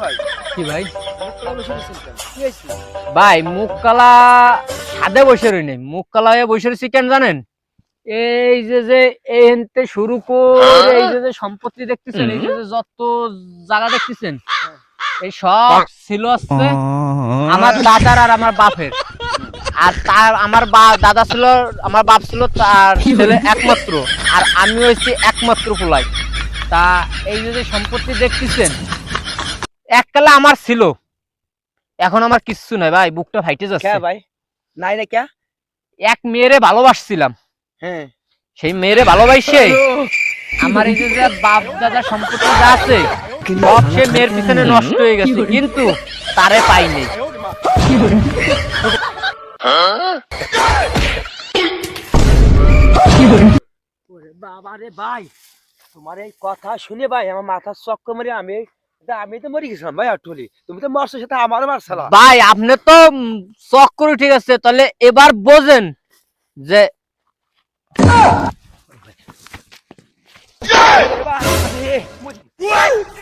ভাই? কি মুখ কালা সাদে বসে রই নাই মুখ কালা হয়ে বসে রয়েছি কেন জানেন? এই যে যে এই হেনতে শুরু করে এই যে যে সম্পত্তি দেখতেছেন এই যে যে যত জায়গা দেখতেছেন এই সব ছিল হচ্ছে আমার দাদার আর আমার বাপের। আর তার আমার বা দাদা ছিল আমার বাপ ছিল তার ছেলে একমাত্র। আর আমি হয়েছি একমাত্র পোলাই তা এই যে যে সম্পত্তি দেখতেছেন এককালে আমার ছিল এখন আমার কিচ্ছু নাই ভাই বুকটা ফাইটে কে যাচ্ছে ভাই নাই না কে এক মেয়েরে ভালোবাসছিলাম হ্যাঁ সেই মেয়েরে ভালোবাসে আমার এই যে বাপ দাদা সম্পত্তি যা আছে সব সে মেয়ের পিছনে নষ্ট হয়ে গেছে কিন্তু তারে পাইনি বাবা রে ভাই তোমার এই কথা শুনে ভাই আমার মাথা চক্ক মারি আমি আমি তো মরে গেছিলাম ভাই আটলি তুমি তো মারছো সেটা আমারও মারছাল ভাই আপনি তো চক্কর চক ঠিক আছে তাহলে এবার বোঝেন যে Yeah!